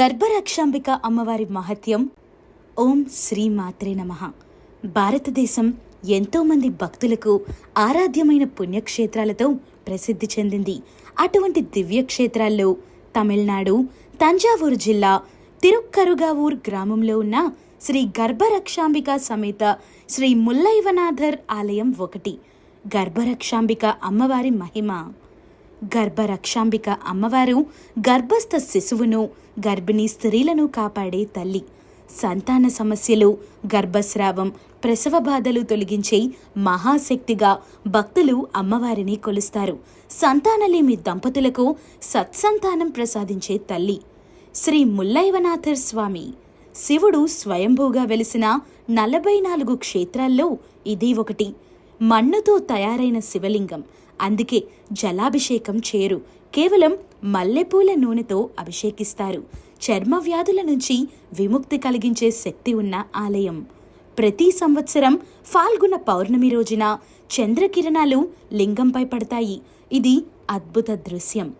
గర్భరక్షాంబిక అమ్మవారి మహత్యం. ఓం శ్రీ మాత్రే నమ. భారతదేశం ఎంతోమంది భక్తులకు ఆరాధ్యమైన పుణ్యక్షేత్రాలతో ప్రసిద్ధి చెందింది. అటువంటి దివ్యక్షేత్రాల్లో తమిళనాడు తంజావూరు జిల్లా తిరుక్కరుగావూర్ గ్రామంలో ఉన్న శ్రీ గర్భరక్షాంబిక సమేత శ్రీ ముల్లైవనాథర్ ఆలయం ఒకటి. గర్భరక్షాంబిక అమ్మవారి మహిమ. గర్భరక్షాంబిక అమ్మవారు గర్భస్థ శిశువును గర్భిణీ స్త్రీలను కాపాడే తల్లి. సంతాన సమస్యలు గర్భస్రావం ప్రసవ బాధలు తొలగించే మహాశక్తిగా భక్తులు అమ్మవారిని కొలుస్తారు. సంతానలేమి దంపతులకు సత్సంతానం ప్రసాదించే తల్లి. శ్రీ ముల్లైవనాథర్ స్వామి. శివుడు స్వయంభూగా వెలిసిన నలభై నాలుగు క్షేత్రాల్లో ఇది ఒకటి. మన్నుతో తయారైన శివలింగం. అందుకే జలాభిషేకం చేయరు కేవలం మల్లెపూల నూనెతో అభిషేకిస్తారు. చర్మ వ్యాధుల నుంచి విముక్తి కలిగించే శక్తి ఉన్న ఆలయం. ప్రతి సంవత్సరం ఫాల్గుణ పౌర్ణమి రోజున చంద్రకిరణాలు లింగంపై పడతాయి. ఇది అద్భుత దృశ్యం.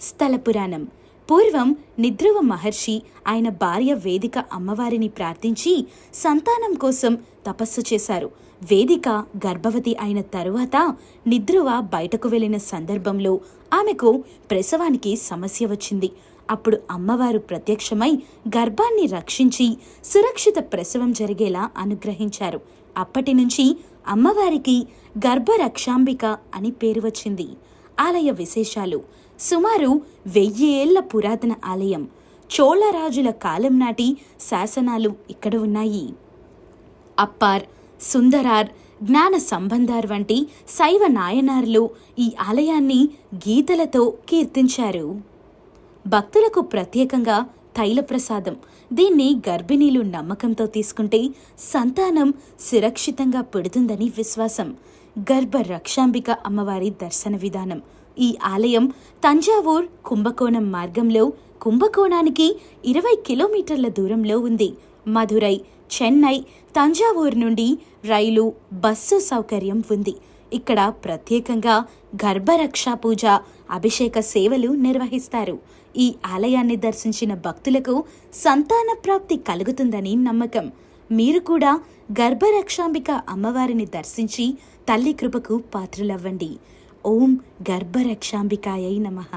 స్థల పురాణం. పూర్వం నిద్రువ మహర్షి ఆయన భార్య వేదిక అమ్మవారిని ప్రార్థించి సంతానం కోసం తపస్సు చేశారు. వేదిక గర్భవతి అయిన తరువాత నిద్రువ బయటకు వెళ్ళిన సందర్భంలో ఆమెకు ప్రసవానికి సమస్య వచ్చింది. అప్పుడు అమ్మవారు ప్రత్యక్షమై గర్భాన్ని రక్షించి సురక్షిత ప్రసవం జరిగేలా అనుగ్రహించారు. అప్పటి నుంచి అమ్మవారికి గర్భరక్షాంబిక అని పేరు వచ్చింది. ఆలయ విశేషాలు. సుమారు వెయ్యి ఏళ్ళ పురాతన ఆలయం. చోళరాజుల కాలం నాటి శాసనాలు ఇక్కడ ఉన్నాయి. అప్పార్ సుందరార్ జ్ఞాన సంబంధార్ వంటి శైవ నాయనార్లు ఈ ఆలయాన్ని గీతలతో కీర్తించారు. భక్తులకు ప్రత్యేకంగా తైలప్రసాదం దీన్ని గర్భిణీలు నమ్మకంతో తీసుకుంటే సంతానం సురక్షితంగా పెడుతుందని విశ్వాసం. గర్భ రక్షాంబిక అమ్మవారి దర్శన విధానం ఈ ఆలయం తంజావూర్ కుంభకోణం మార్గంలో కుంభకోణానికి ఇరవై కిలోమీటర్ల దూరంలో ఉంది. మధురై చెన్నై తంజావూరు నుండి రైలు బస్సు సౌకర్యం ఉంది. ఇక్కడ ప్రత్యేకంగా గర్భరక్ష పూజ అభిషేక సేవలు నిర్వహిస్తారు. ఈ ఆలయాన్ని దర్శించిన భక్తులకు సంతాన ప్రాప్తి కలుగుతుందని నమ్మకం. మీరు కూడా గర్భరక్షాంబిక అమ్మవారిని దర్శించి తల్లి కృపకు పాత్రలవ్వండి. ఓం గర్భరక్షాంబికాయై నమః.